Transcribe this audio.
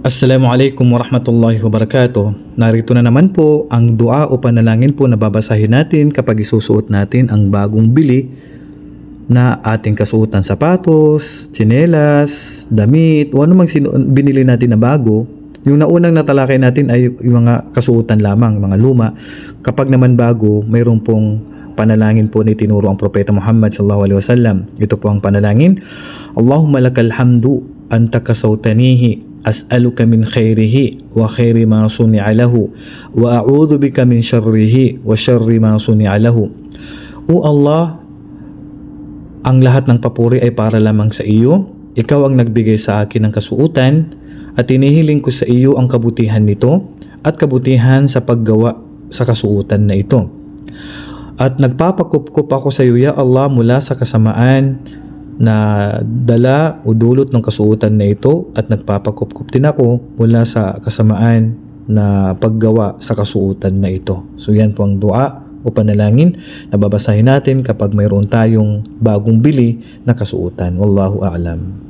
Assalamualaikum warahmatullahi wabarakatuh. Narito na naman po ang dua o panalangin po na babasahin natin kapag isusuot natin ang bagong bili na ating kasuotan sapatos, tsinelas, damit, o mang sinu- binili natin na bago. Yung naunang natalakay natin ay yung mga kasuotan lamang, mga luma. Kapag naman bago, mayroon pong panalangin po ni tinuro ang propeta Muhammad sallallahu alaihi wasallam. Ito po ang panalangin. Allahumma lakal hamdu anta kasawtanihi wa khairi ma suni'a lahu wa a'udhu bika min syarrihi wa syarri ma suni'a lahu. O Allah, ang lahat ng papuri ay para lamang sa iyo. Ikaw ang nagbigay sa akin ng kasuutan at inihiling ko sa iyo ang kabutihan nito at kabutihan sa paggawa sa kasuutan na ito. At nagpapakupkup ako sa iyo, Ya Allah, mula sa kasamaan na dala o dulot ng kasuotan na ito at nagpapakupkup din ako mula sa kasamaan na paggawa sa kasuotan na ito. So yan po ang dua o panalangin na babasahin natin kapag mayroon tayong bagong bili na kasuotan. Wallahu a'lam.